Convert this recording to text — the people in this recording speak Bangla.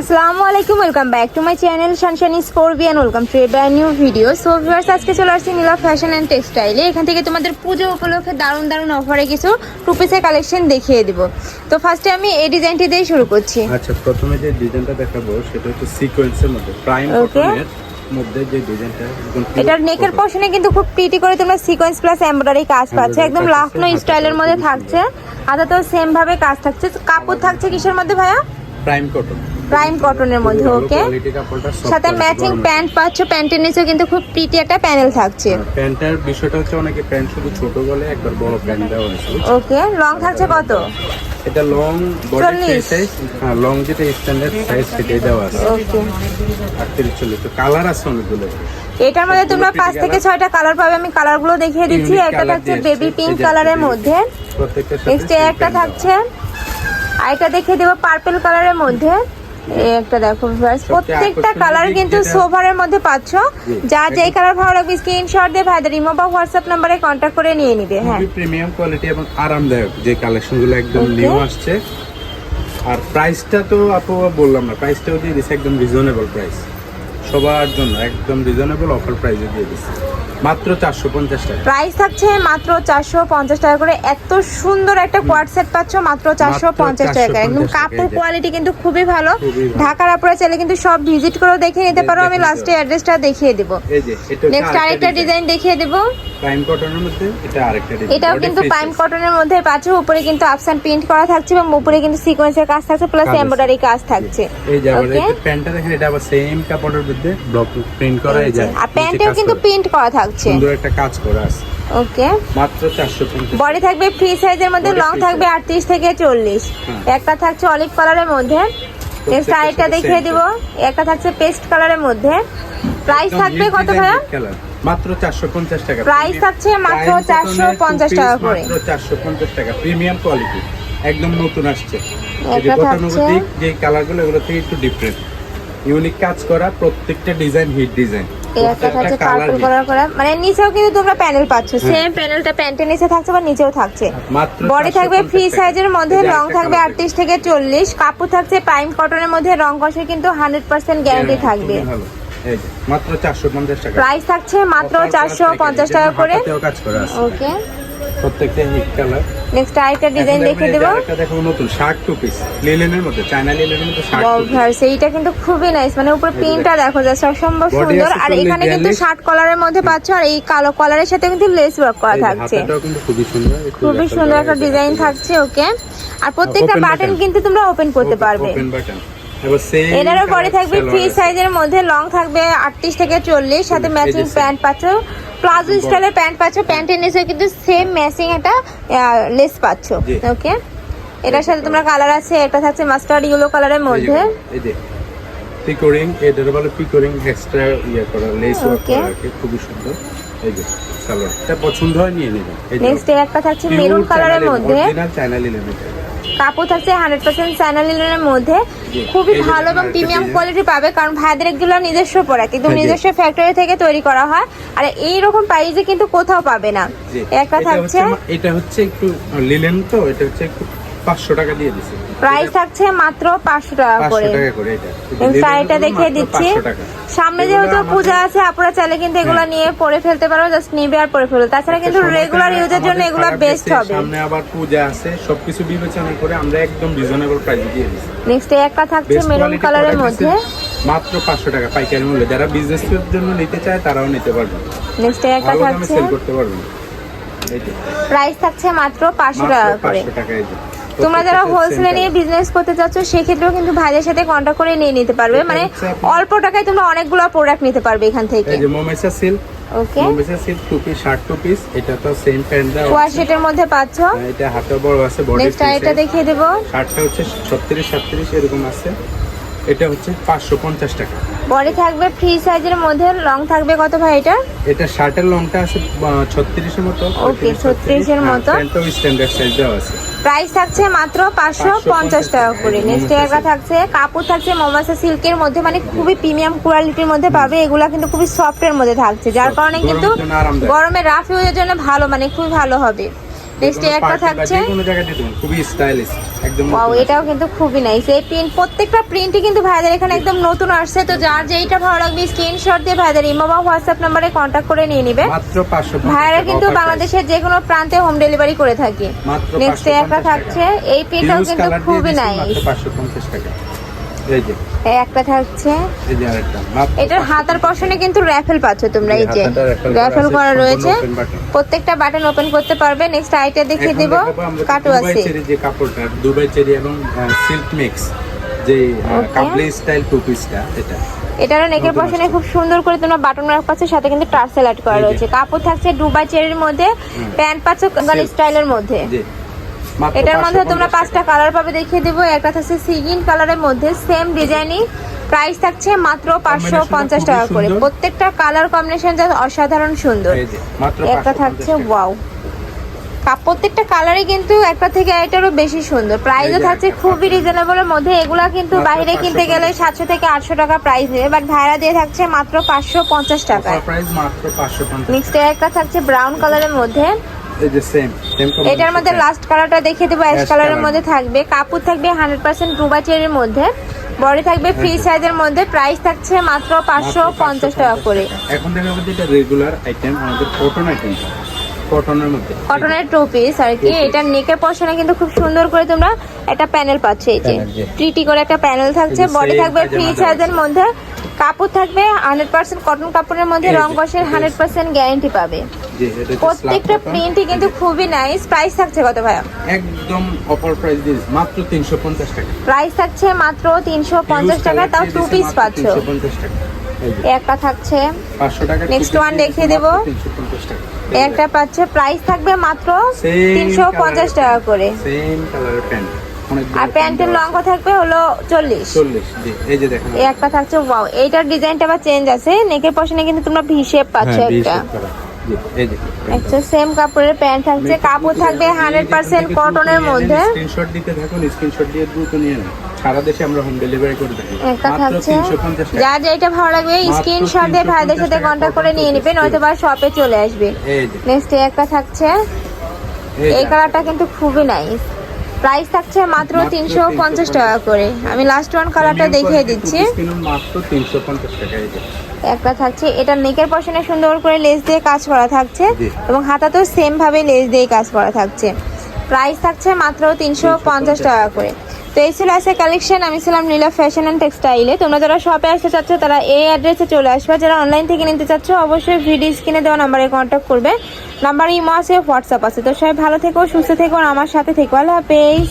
আসসালামু আলাইকুম welcome back to my channel sunshine স্কোরবিয়ান welcome to a new video so viewers আজকে চলে আসছি নীলা ফ্যাশন অ্যান্ড টেক্সটাইলে এখান থেকে তোমাদের পুজো উপলক্ষে দারুণ দারুণ অফারে কিছু টু পিসের কালেকশন দেখিয়ে দিব। তো ফার্স্টে আমি এই ডিজাইনটি দিয়ে শুরু করছি। আচ্ছা প্রথমে যে ডিজাইনটা দেখাবো সেটা হচ্ছে সিকোয়েন্সের মধ্যে প্রাইম. কটনের মধ্যে যে ডিজাইনটা এটার নেকের। পশনে কিন্তু খুব প্রিটি করে তোমরা সিকোয়েন্স প্লাস এমব্রয়ডারি কাজ পাচ্ছে। একদম লাফনো স্টাইলের মধ্যে থাকছে। হাতাতেও সেম ভাবে কাজ থাকছে। কাপড় থাকছে কিসের মধ্যে ভাইয়া? প্রাইম কটন প্রাইম কটনের মধ্যে ওকে সাথে ম্যাচিং প্যান্ট পাচ্ছ প্যান্টের নিচেও কিন্তু খুব প্রিটি একটা প্যানেল থাকছে। প্যান্টের বিষয়টা হচ্ছে অনেকে প্যান্ট শুধু ছোট বলে একবার বড় প্যান্ট দেওয়া হয়েছে ওকে লং থাকছে কত? এটা লং বডি সাইজ হ্যাঁ লং যেটা স্ট্যান্ডার্ড সাইজ সেটাই দেওয়া আছে। ওকে আটত্রিশ চল্লিশ তো কালার আছে অনেকগুলো। এটার মধ্যে তোমরা পাঁচ থেকে ছয়টা কালার পাবে আমি কালারগুলো দেখিয়ে দিচ্ছি। একটা থাকছে বেবি পিঙ্ক কালারের মধ্যে। নেক্সট একটা থাকছে আর এটা দেখিয়ে দেবো পার্পল কালারের মধ্যে। একটা দেখো প্রত্যেকটা কালার কিন্তু সোভারের মধ্যে পাচ্ছ। যা যেই কালার ভালো লাগবে স্ক্রিনশট দিয়ে ভাইদের ইমো বা হোয়াটসঅ্যাপ নাম্বারে কন্ট্যাক্ট করে নিয়ে নিবে হ্যাঁ। প্রিমিয়াম কোয়ালিটি এবং আরামদায়ক যে কালেকশনগুলো একদম. নিউ আসছে। আর প্রাইসটা তো আপু বললাম না প্রাইসটাও দিয়ে দিচ্ছে একদম রিজনেবল প্রাইস সবার জন্য একদম রিজনেবল অফার প্রাইসে দিয়ে দিচ্ছে মাত্র চারশো পঞ্চাশ টাকা। প্রাইস থাকছে মাত্র চারশো পঞ্চাশ টাকা করে। এত সুন্দর একটা কোয়ার্ড সেট পাচ্ছ মাত্র চারশো পঞ্চাশ টাকা একদম কাপড় কোয়ালিটি কিন্তু খুবই ভালো। ঢাকার আপনারা চাইলে কিন্তু সব ভিজিট করেও দেখে নিতে পারো। আমি লাস্টে অ্যাড্রেসটা দেখিয়ে দেবো। এই যে নেক্সট আরেকটা ডিজাইন দেখিয়ে দিব। প্রাইম কটনের মধ্যে এটা আরেকটা এটাও কিন্তু প্রাইম কটনের মধ্যে পাচ্ছ উপরে কিন্তু আপসান প্রিন্ট করা থাকছে এবং উপরে কিন্তু সিকোয়েন্সের কাজ থাকছে প্লাস এমব্রয়ডারি কাজ থাকছে। এই যে আবার প্যান্টটা দেখেন এটা আবার সেম কাপড়ের মধ্যে ব্লক প্রিন্ট করা এই যে আর প্যান্টেও কিন্তু প্রিন্ট করা থাকছে। সুন্দর একটা কাজ করা আছে। ওকে মাত্র চারশো পঞ্চাশ। বডি থাকবে ফ্রি সাইজের মধ্যে লং থাকবে size। আটত্রিশ থেকে চল্লিশ। হ্যাঁ। একটা থাকছে অলিভ কালারের মধ্যে। নেক্সট সাইডটা দেখিয়ে দিব। একটা থাকছে পেস্ট কালারের মধ্যে। প্রাইস থাকবে কত ভাইয়া? মাত্র চারশো পঞ্চাশ টাকা। প্রাইস থাকছে মাত্র Prime cotton 450 টাকা করে। মাত্র চারশো পঞ্চাশ টাকা। প্রিমিয়াম কোয়ালিটি একদম নতুন আসছে। এই যে গতানুগতিক যে কালারগুলো এগুলো থেকে একটু ডিফারেন্ট ইউনিক কাজ করা প্রত্যেকটা ডিজাইন হিট ডিজাইন এই একটা থাকছে পার্পল কালার করা। মানে নিচেও কিন্তু তোমরা প্যানেল পাচ্ছ। সেম প্যানেলটা প্যান্টের নিচে থাকছে বা নিচেও থাকছে। বডি থাকবে ফ্রি সাইজের মধ্যে আরেকটা থাকবে আটত্রিশ থেকে চল্লিশ। কাপড় থাকছে পাইম কটনের মধ্যে রং কষে কিন্তু হান্ড্রেড পার্সেন্ট গ্যারান্টি থাকবে। মাত্র চারশো পঞ্চাশ টাকা। প্রাইস থাকছে মাত্র চারশো পঞ্চাশ টাকা করে। ওকে প্রত্যেকটা হিট কালার নেক্সট আরেকটা ডিজাইন দেখে দেবো। একটা দেখো নতুন শার্ট টু পিস লিলেনের মধ্যে চায়না লিলেনের মধ্যে শার্ট টু পিস ভার্স এইটা কিন্তু খুবই নাইস মানে উপরে প্রিন্টটা দেখো অসম্ভব Body সুন্দর। আর এখানে কিন্তু। শার্ট কলারের মধ্যে পাচ্ছ আর এই কালো কলারের সাথে কিন্তু লেস ওয়ার্ক করা থাকছে। হাতাটাও কিন্তু খুবই সুন্দর খুবই সুন্দর একটা ডিজাইন থাকছে ওকে আর প্রত্যেকটা বাটন কিন্তু তোমরা ওপেন করতে পারবে। ওপেন বাটন এনারও বডি থাকবে ফ্রি সাইজের মধ্যে লং থাকবে আটত্রিশ থেকে চল্লিশ সাথে ম্যাচিং প্যান্ট পাচ্ছ। প্লাজো স্টাইলের প্যান্ট পাচ্ছ প্যান্টের নিচে কিন্তু সেম ম্যাচিং একটা লেস পাচ্ছ। ওকে এটার সাথে তোমরা কালার আছে একটা থাকছে মাস্টার্ড ইয়েলো কালারের মধ্যে। এই যে পিকোরিং বলে পিকোরিং এক্সট্রা ইয়ে করা লেস ওয়ার্ক Okay. করা খুবই সুন্দর। এই যে এটা পছন্দ হয় নিয়ে নেবেন নেক্সট একটা থাকছে মেরুন কালারের মধ্যে। অরিজিনাল চায়না লিলেন এটা কাপড় থাকছে হান্ড্রেড পার্সেন্ট চায়না লিলেনের মধ্যে খুবই ভালো এবং প্রিমিয়াম কোয়ালিটি পাবে কারণ ভাইদের এগুলো নিজস্ব প্রোডাক্ট কিন্তু হ্যাঁ, নিজস্ব ফ্যাক্টরি থেকে তৈরি করা হয়। আর এই রকম প্রাইসে কিন্তু কোথাও পাবে না। একটা থাকছে এটা হচ্ছে একটু লিলেন তো এটা হচ্ছে একটু পাঁচশো টাকা দিয়ে দিছে। প্রাইস থাকছে মাত্র পাঁচশো টাকা করে। শাড়িটা দেখিয়ে দিচ্ছি। সামনে যেহেতু পূজা আছে আপনারা চাইলে কিন্তু এগুলো হ্যাঁ। নিয়ে পরে ফেলতে পারো জাস্ট নিবে আর পরে ফেলতে তাছাড়া কিন্তু রেগুলার ইউজের জন্য এগুলো বেস্ট হবে। সামনে আবার পূজা আছে সবকিছু বিবেচনা করে আমরা একদম রিজনেবল প্রাইসে দিয়ে দিচ্ছি। নেক্সট একটা থাকছে মেরুন কালারের মধ্যে। মাত্র পাঁচশো টাকা পাইকারি মূল্যে। যারা বিজনেসের জন্য নিতে চায় তারাও নিতে পারবে। নেক্সট একটা থাকছে। সেল করতে পারবে। এই যে, প্রাইস থাকছে মাত্র পাঁচশো মাত্র টাকা করে। 500 টাকা এই যে। তোমরা যারা হোলসেলে নিয়ে বিজনেস করতে চাচ্ছ সেক্ষেত্রেও কিন্তু ভাইদের সাথে কন্ট্যাক্ট করে নিয়ে নিতে পারবে। মানে অল্প টাকায় তোমরা অনেকগুলো প্রোডাক্ট নিতে পারবে এখান থেকে। এই যে মোমেসা silk okay মোমেসা silk two piece shirt two piece এটা তো সেম প্যান্ট দেওয়া ওয়ার শেটের মধ্যে পাচ্ছ? হ্যাঁ, এটা হাতে বড় আছে বডি নেক্সট আরেকটা দেখিয়ে দেবো। শার্টটা হচ্ছে ছত্রিশ সাতত্রিশ এরকম আছে। এটা হচ্ছে পাঁচশো পঞ্চাশ টাকা। বডি থাকবে ফ্রি সাইজের মধ্যে লং থাকবে কত ভাই এটা? এটা শার্টের লংটা আছে ছত্রিশের মতো Okay, 36 এর মতো। প্যান্টও স্ট্যান্ডার্ড সাইজ দেওয়া আছে। প্রাইস থাকছে মাত্র পাঁচশো পঞ্চাশ টাকা করে। নেক্সট জায়গা থাকছে কাপড় থাকছে মোমাসা সিল্কের মধ্যে মানে খুবই প্রিমিয়াম কোয়ালিটির মধ্যে পাবে। এগুলো কিন্তু খুবই সফটের মধ্যে থাকছে যার কারণে কিন্তু। গরমে রাফ ইউজের জন্য ভালো মানে খুবই ভালো হবে। যে একটা থাকছে। কোনো জায়গায় দিতে খুবই স্টাইলিশ একদম ওয়াও এটাও কিন্তু খুবই নাইস এই প্রিন্ট প্রত্যেকটা প্রিন্টই কিন্তু ভাইদের এখানে একদম নতুন আসছে। তো যার যেইটা ভালো লাগবে স্ক্রিনশট দিয়ে ভাইদের ইমো বা হোয়াটসঅ্যাপ নাম্বারে কন্ট্যাক্ট করে নিয়ে নিবে। মাত্র পাঁচশো ভাইরা কিন্তু বাংলাদেশের যে কোনো প্রান্তে হোম ডেলিভারি করে থাকে। মাত্র নেক্সট 550 একটা থাকছে। এই প্রিন্টটাও কিন্তু খুবই নাইস পাঁচশো পঞ্চাশ টাকা। এই যে। একটা থাকছে। এই যে আরেকটা। এটার হাতার পশনে কিন্তু র্যাফেল পাচ্ছ তোমরা এই যে র্যাফেল করা রয়েছে। প্রত্যেকটা বাটন ওপেন করতে পারবে। নেক্সট আইটা দেখিয়ে দিব। কাটু আছে। যে কাপড়টা দুবাই চেরি এবং সিল্ক মিক্স যে. কাবলি স্টাইল টু পিসটা এটা। এটারও নেকের পশনে খুব সুন্দর করে তোমরা বাটন ওয়ার্ক পাচ্ছ সাথে কিন্তু টার্সেল অ্যাড করা রয়েছে। কাপড় থাকছে দুবাই চেরির মধ্যে প্যান্ট পাচ্ছ। স্টাইলের মধ্যে। এটার মধ্যে তোমরা পাঁচটা কালার পাবে দেখিয়ে দিব। একটা থাকছে সিগিন কালারের মধ্যে সেম ডিজাইনই প্রাইস থাকছে মাত্র পাঁচশো পঞ্চাশ টাকা করে। প্রত্যেকটা কালার কম্বিনেশন যা অসাধারণ সুন্দর। এই যে মাত্র একটা থাকছে। ওয়াও প্রত্যেকটা কালারই কিন্তু একটা থেকে এটারও বেশি সুন্দর। প্রাইসও থাকছে খুবই রিজনেবলের মধ্যে। এগুলা কিন্তু বাইরে কিনতে গেলে সাতশো থেকে আটশো টাকা প্রাইস নেবে বাট ভাইরা দিয়ে থাকছে মাত্র পাঁচশো পঞ্চাশ টাকায়। Offer মাত্র 550 নেক্সট একটা থাকছে ব্রাউন কালারের মধ্যে। এই যে সেম সেম এটার মধ্যে লাস্ট কালারটা দেখিয়ে দেবো অ্যাশ কালারের মধ্যে থাকবে। কাপড় থাকবে হান্ড্রেড পার্সেন্ট ডুবা চেরির মধ্যে। বডি থাকবে ফ্রি সাইজের মধ্যে। প্রাইস থাকছে মাত্র পাঁচশো পঞ্চাশ টাকা করে। এখন দেখা যাচ্ছে এটা রেগুলার আইটেম আমাদের কটন আইটেম কটনের মধ্যে। কটনের টু পিস আর কি piece। নেকের পশনে কিন্তু খুব সুন্দর করে তোমরা একটা প্যানেল পাচ্ছ এই যে। ট্রিটি করে একটা প্যানেল থাকছে। বডি থাকবে ফ্রি সাইজের আছে। মধ্যে। কাপড় থাকবে হান্ড্রেড পার্সেন্ট কটন কাপড়ের মধ্যে রং কষের হান্ড্রেড পার্সেন্ট গ্যারেন্টি পাবে। প্রত্যেকটা প্রিন্টই কিন্তু খুবই নাইস প্রাইস থাকছে কত ভাইয়া? একদম অফার প্রাইস দিচ্ছি, মাত্র 350 টাকা। প্রাইস থাকছে মাত্র তিনশো পঞ্চাশ Huge টাকা তাও টু পিস পাচ্ছ। 350 টাকা। একটা থাকছে। 500 টাকা Next one দেখিয়ে দেবো। 350 একটা পাচ্ছে প্রাইস থাকবে মাত্র Same তিনশো পঞ্চাশ colour টাকা করে। সেম কালারের প্যান্ট আর প্যান্টের লঙ্গ থাকবে হলো চল্লিশ। 40 জি এই যে দেখেন। এই একটা থাকছে ওয়াও এইটার ডিজাইনটা আবার চেঞ্জ আছে নেকের পশনে কিন্তু তোমরা ভি শেপ পাচ্ছ হ্যাঁ, একটা। একটা সেম কাপড়ের প্যান্ট থাকছে কাপড় থাকবে হান্ড্রেড পার্সেন্ট কটনের মধ্যে। স্ক্রিনশট দিতে থাকুন স্ক্রিনশট দিয়ে দ্রুত নিয়ে নেন। সারা দেশে আমরা হোম ডেলিভারি করে থাকি। একটা থাকছে। 350 যা ভালো লাগবে স্ক্রিনশট দিয়ে ভাইদের সাথে 350 করে নিয়ে নেবেন নয়তো বা শপে চলে আসবে। নেক্সট একটা থাকছে। এই এই কালারটা কিন্তু খুবই নাইস প্রাইস থাকছে মাত্র তিনশো পঞ্চাশ টাকা করে। আমি লাস্ট ওয়ান কালারটা দেখিয়ে দিচ্ছি। two-piece কিনুন মাত্র 350 টাকা এই যে। একটা থাকছে। এটা নেকের পশনে সুন্দর করে লেস দিয়ে কাজ করা থাকছে এবং হাতাতেও সেম ভাবে লেস দিয়ে কাজ করা থাকছে। প্রাইস থাকছে মাত্র তিনশো পঞ্চাশ টাকা করে। তো এই ছিল আছে কালেকশন আমি ছিলাম নীলা ফ্যাশন অ্যান্ড টেক্সটাইলে তোমরা যারা শপে আসতে চাচ্ছ, তারা এই অ্যাড্রেসে চলে আসবে। যারা অনলাইন থেকে নিতে চাচ্ছ, অবশ্যই ভিডিও স্ক্রিনে দেওয়া নাম্বারে কন্ট্যাক্ট করবে। নাম্বার ইমো আছে হোয়াটসঅ্যাপ আছে। তো সবাই ভালো থেকো, সুস্থ থেকো আমার সাথে থেকো। আল্লাহ হাফেজ।